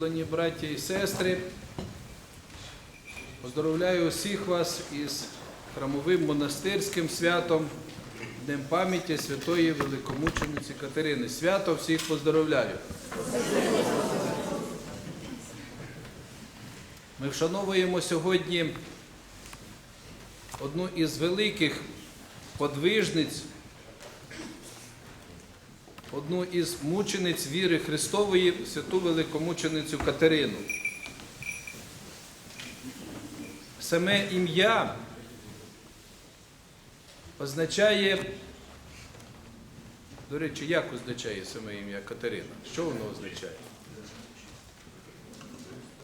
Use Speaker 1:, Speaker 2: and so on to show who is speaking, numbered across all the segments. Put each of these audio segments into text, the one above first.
Speaker 1: Браті і сестри, поздоровляю усіх вас із храмовим монастирським святом, Днем пам'яті святої великомучениці Катерини. Свято всіх поздоровляю. Ми вшановуємо сьогодні одну із великих подвижниць, одну із мучениць віри Христової, святу великомученицю Катерину. Саме ім'я означає, до речі, як означає саме ім'я Катерина? Що воно означає?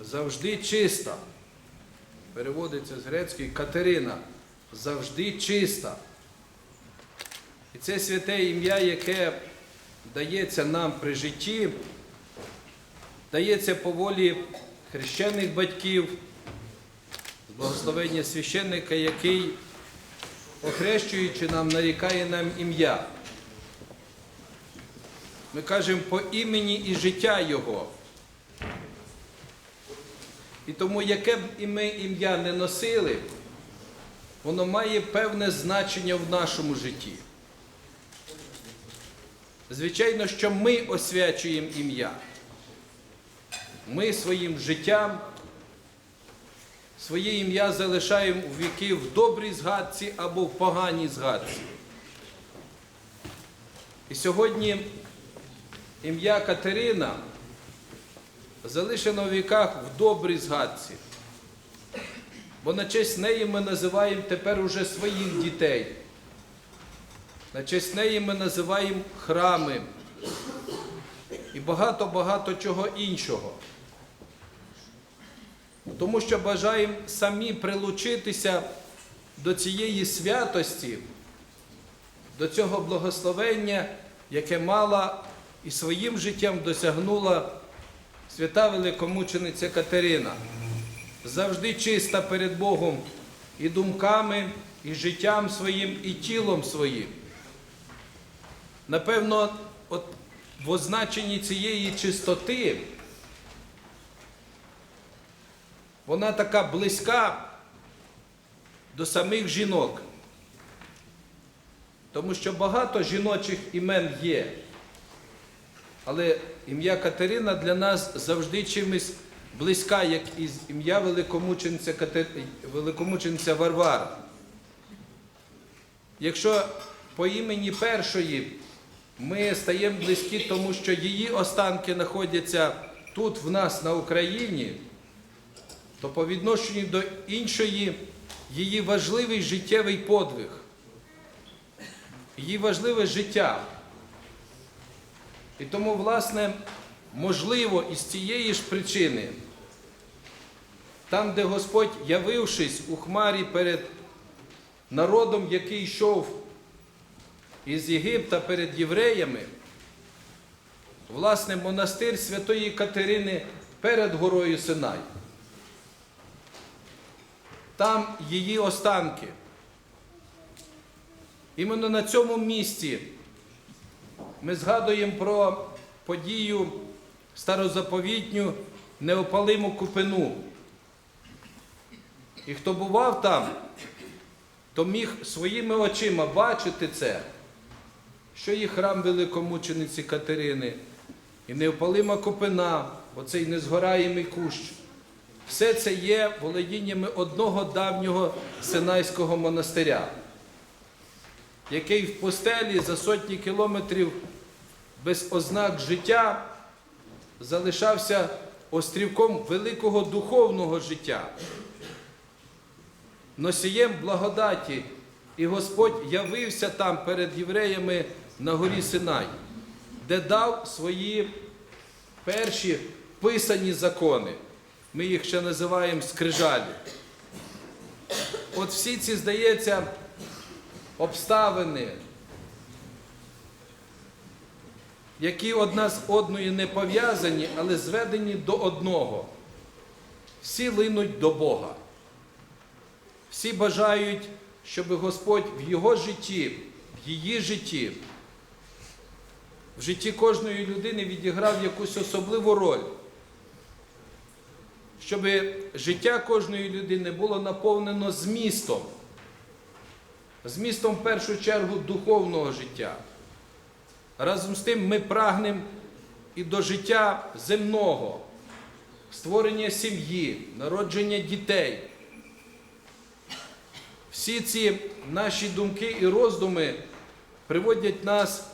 Speaker 1: Завжди чиста. Переводиться з грецької Катерина. Завжди чиста. І це святе ім'я, яке дається нам при житті, дається по волі хрещених батьків, з благословення священника, який, охрещуючи нам, нарікає нам ім'я. Ми кажемо по імені і життя Його. І тому, яке б і ми ім'я не носили, воно має певне значення в нашому житті. Звичайно, що ми освячуємо ім'я. Ми своїм життям своє ім'я залишаємо у віки в добрій згадці або в поганій згадці. І сьогодні ім'я Катерина залишено в віках в добрій згадці. Бо на честь неї ми називаємо тепер уже своїх дітей. На честь неї ми називаємо храми і багато-багато чого іншого. Тому що бажаємо самі прилучитися до цієї святості, до цього благословення, яке мала і своїм життям досягнула свята великомучениця Катерина. Завжди чиста перед Богом і думками, і життям своїм, і тілом своїм. Напевно, от в означенні цієї чистоти вона така близька до самих жінок. Тому що багато жіночих імен є. Але ім'я Катерина для нас завжди чимось близька, як і ім'я великомучениця, Катер... великомучениця Варвара. Якщо по імені першої ми стаємо близькі, тому що її останки знаходяться тут, в нас на Україні, то по відношенню до іншої її важливий життєвий подвиг, її важливе життя. І тому, власне, можливо, із цієї ж причини, там, де Господь, явившись у хмарі перед народом, який йшов із Єгипта перед євреями, власне, монастир Святої Катерини перед горою Синай. Там її останки. Іменно на цьому місці ми згадуємо про подію старозаповітню неопалиму купину. І хто бував там, то міг своїми очима бачити це, що і храм великомучениці Катерини, і неопалима купина, оцей незгораємий кущ. Все це є володіннями одного давнього Синайського монастиря, який в пустелі за сотні кілометрів без ознак життя залишався острівком великого духовного життя, носієм благодаті, і Господь явився там перед євреями на горі Синай, де дав свої перші писані закони. Ми їх ще називаємо скрижалі. От всі ці, здається, обставини, які одна з одною не пов'язані, але зведені до одного. Всі линуть до Бога. Всі бажають, щоб Господь в його житті, в її житті, в житті кожної людини відіграв якусь особливу роль. щоб життя кожної людини було наповнено змістом. Змістом в першу чергу духовного життя. Разом з тим ми прагнемо і до життя земного, створення сім'ї, народження дітей. Всі ці наші думки і роздуми приводять нас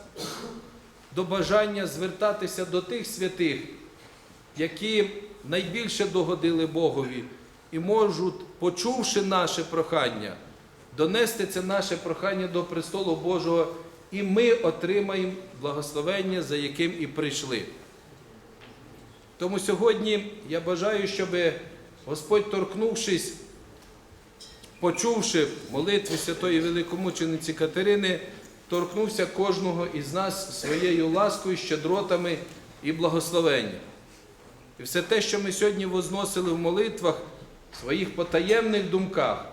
Speaker 1: до бажання звертатися до тих святих, які найбільше догодили Богові і можуть, почувши наше прохання, донести це наше прохання до престолу Божого, і ми отримаємо благословення, за яким і прийшли. Тому сьогодні я бажаю, щоб Господь, торкнувшись, почувши молитви святої великомучениці Катерини, торкнувся кожного із нас своєю ласкою, щедротами і благословенням. І все те, що ми сьогодні возносили в молитвах, в своїх потаємних думках,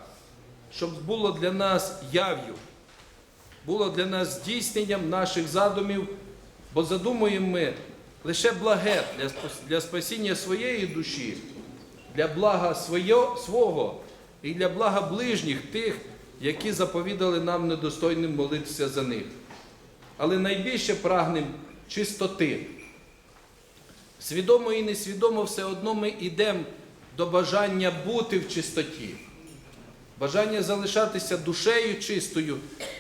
Speaker 1: щоб було для нас яв'ю, було для нас здійсненням наших задумів, бо задумуємо ми лише благе для, для спасіння своєї душі, для блага своє, свого і для блага ближніх тих, які заповідали нам недостойним молитися за них. Але найбільше прагнемо чистоти. Свідомо і несвідомо все одно ми йдемо до бажання бути в чистоті, бажання залишатися душею чистою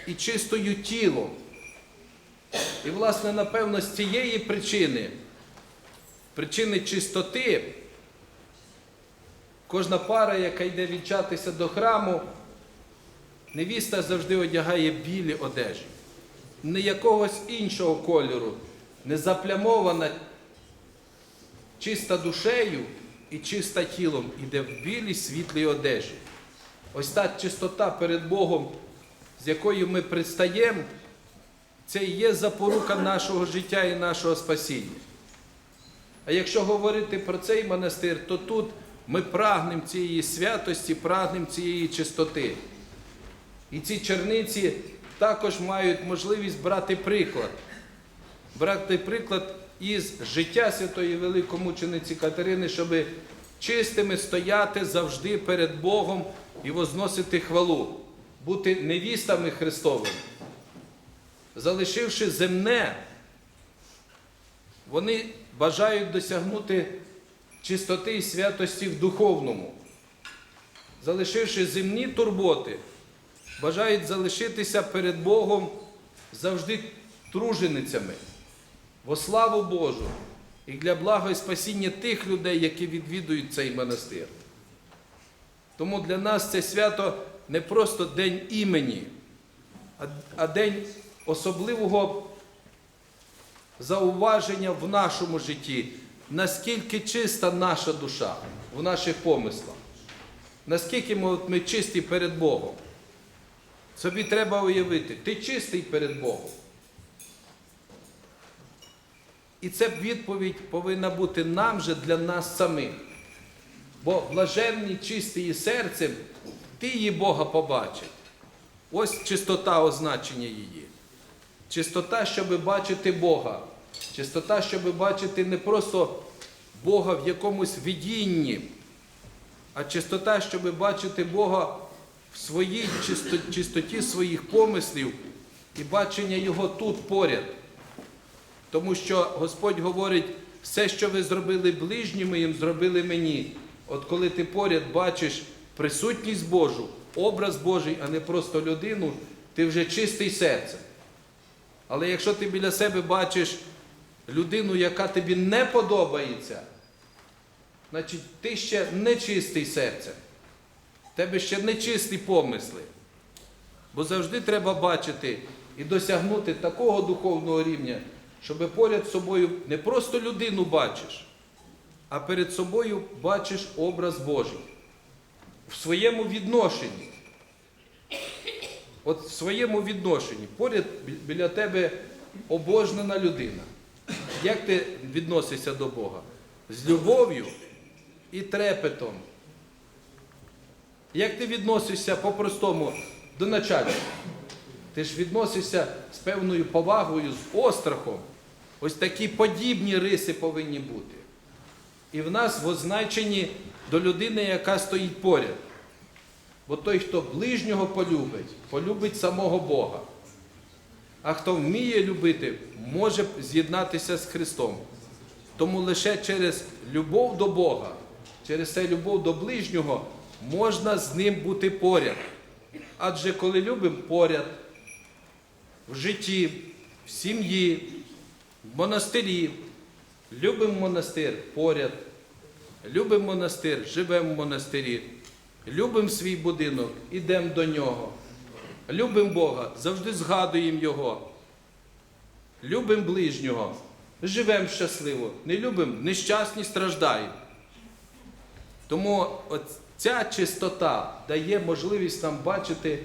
Speaker 1: і чистою тілом. І, власне, напевно, з цієї причини, причини чистоти, кожна пара, яка йде вінчатися до храму, невіста завжди одягає білі одежі, не якогось іншого кольору, не заплямована чиста душею і чиста тілом іде в білій світлій одежі. Ось та чистота перед Богом, з якою ми предстаємо, це і є запорука нашого життя і нашого спасіння. А якщо говорити про цей монастир, то тут ми прагнемо цієї святості, прагнемо цієї чистоти. І ці черниці також мають можливість брати приклад. Брати приклад із життя святої великомучениці Катерини, щоб чистими стояти завжди перед Богом і возносити хвалу, бути невістами Христовими. Залишивши земне, вони бажають досягнути чистоти і святості в духовному. Залишивши земні турботи, бажають залишитися перед Богом завжди труженицями во славу Божу і для блага і спасіння тих людей, які відвідують цей монастир. Тому для нас це свято не просто день імені, а- день особливого зауваження в нашому житті, наскільки чиста наша душа в наших помислах, наскільки ми, ми чисті перед Богом. Собі треба уявити, ти чистий перед Богом. І ця відповідь повинна бути нам же для нас самих. Бо блаженні, чисті серцем, ти її Бога побачить. Ось чистота означення її. Чистота, щоб бачити Бога. Чистота, щоб бачити не просто Бога в якомусь видінні, а чистота, щоб бачити Бога в своїй чистоті своїх помислів і бачення Його тут поряд. Тому що Господь говорить, все, що ви зробили ближнім моїм, зробили мені. От коли ти поряд бачиш присутність Божу, образ Божий, а не просто людину, ти вже чистий серцем. Але якщо ти біля себе бачиш людину, яка тобі не подобається, значить ти ще не чистий серцем. Тебе ще не чисті помисли. Бо завжди треба бачити і досягнути такого духовного рівня, щоб поряд з собою не просто людину бачиш, а перед собою бачиш образ Божий в своєму відношенні. От в своєму відношенні, поряд біля тебе обожнена людина. Як ти відносишся до Бога? З любов'ю і трепетом. Як ти відносишся по-простому до начальника? Ти ж відносишся з певною повагою, з острахом. Ось такі подібні риси повинні бути. І в нас в означенні до людини, яка стоїть поряд. Бо той, хто ближнього полюбить, полюбить самого Бога. А хто вміє любити, може з'єднатися з Христом. Тому лише через любов до Бога, через цю любов до ближнього можна з ним бути поряд. Адже коли любимо поряд, в житті, в сім'ї, в монастирі, любимо монастир поряд, любимо монастир, живемо в монастирі, любимо свій будинок, ідемо до нього. Любимо Бога, завжди згадуємо Його. Любимо ближнього, живемо щасливо, не любимо, нещасні страждаємо. Тому ця чистота дає можливість нам бачити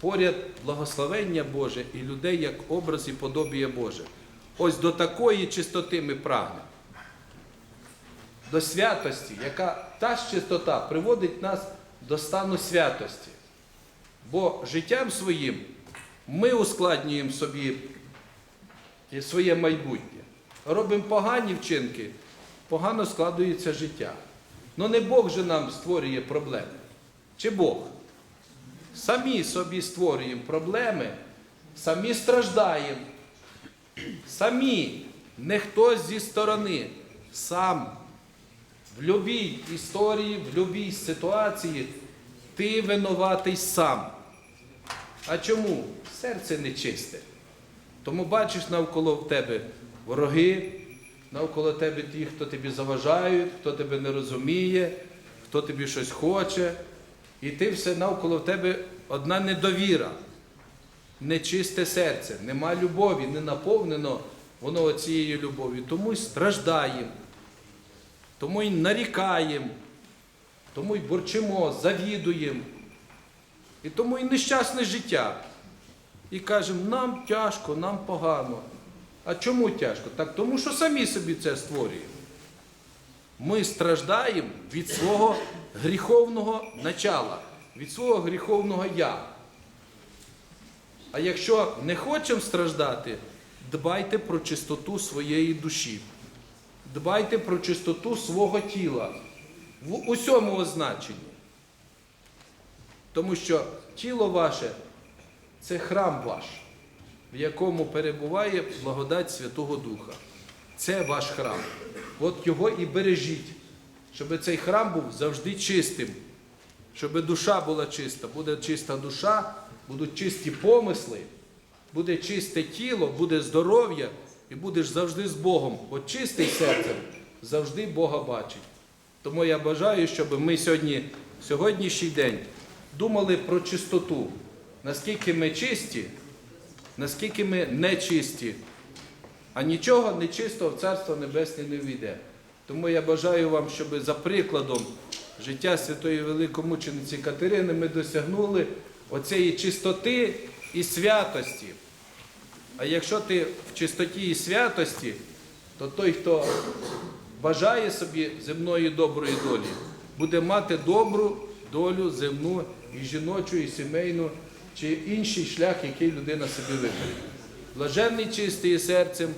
Speaker 1: поряд благословення Боже і людей як образ і подобіє Боже. Ось до такої чистоти ми прагнемо. До святості, яка та ж чистота приводить нас до стану святості. Бо життям своїм ми ускладнюємо собі своє майбутнє. Робимо погані вчинки, погано складується життя. Ну не Бог же нам створює проблеми. Чи Бог? Самі собі створюємо проблеми, самі страждаємо. Самі, не хтось зі сторони, сам. В будь-якій історії, в будь-якій ситуації ти винуватий сам. А чому? Серце нечисте. Тому бачиш навколо тебе вороги, навколо тебе ті, хто тобі заважають, хто тебе не розуміє, хто тобі щось хоче. І ти все навколо тебе одна недовіра, нечисте серце, нема любові, не наповнено воно цією любов'ю. Тому й страждаємо, тому й нарікаємо, тому й борчимо, завідуємо. І тому і нещасне життя. І кажемо, нам тяжко, нам погано. А чому тяжко? Так тому що самі собі це створюємо. Ми страждаємо від свого гріховного начала, від свого гріховного я. А якщо не хочемо страждати, дбайте про чистоту своєї душі. Дбайте про чистоту свого тіла в усьому означенні. Тому що тіло ваше це храм ваш, в якому перебуває благодать Святого Духа. Це ваш храм. От його і бережіть, щоб цей храм був завжди чистим, щоб душа була чиста. Буде чиста душа, будуть чисті помисли, буде чисте тіло, буде здоров'я і будеш завжди з Богом. Бо чистий серцем завжди Бога бачить. Тому я бажаю, щоб ми сьогодні, сьогоднішній день думали про чистоту, наскільки ми чисті, наскільки ми нечисті, а нічого нечистого в Царство Небесне не війде. Тому я бажаю вам, щоб за прикладом життя святої великомучениці Катерини ми досягнули оцієї чистоти і святості. А якщо ти в чистоті і святості, то той, хто бажає собі земної доброї долі, буде мати добру долю земну і жіночу, і сімейну, чи інший шлях, який людина собі вибере. Блаженний чистий серцем,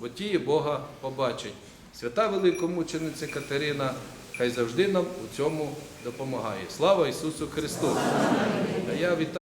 Speaker 1: бо ті Бога побачить. Свята великомучениця Катерина, хай завжди нам у цьому допомагає. Слава Ісусу Христу!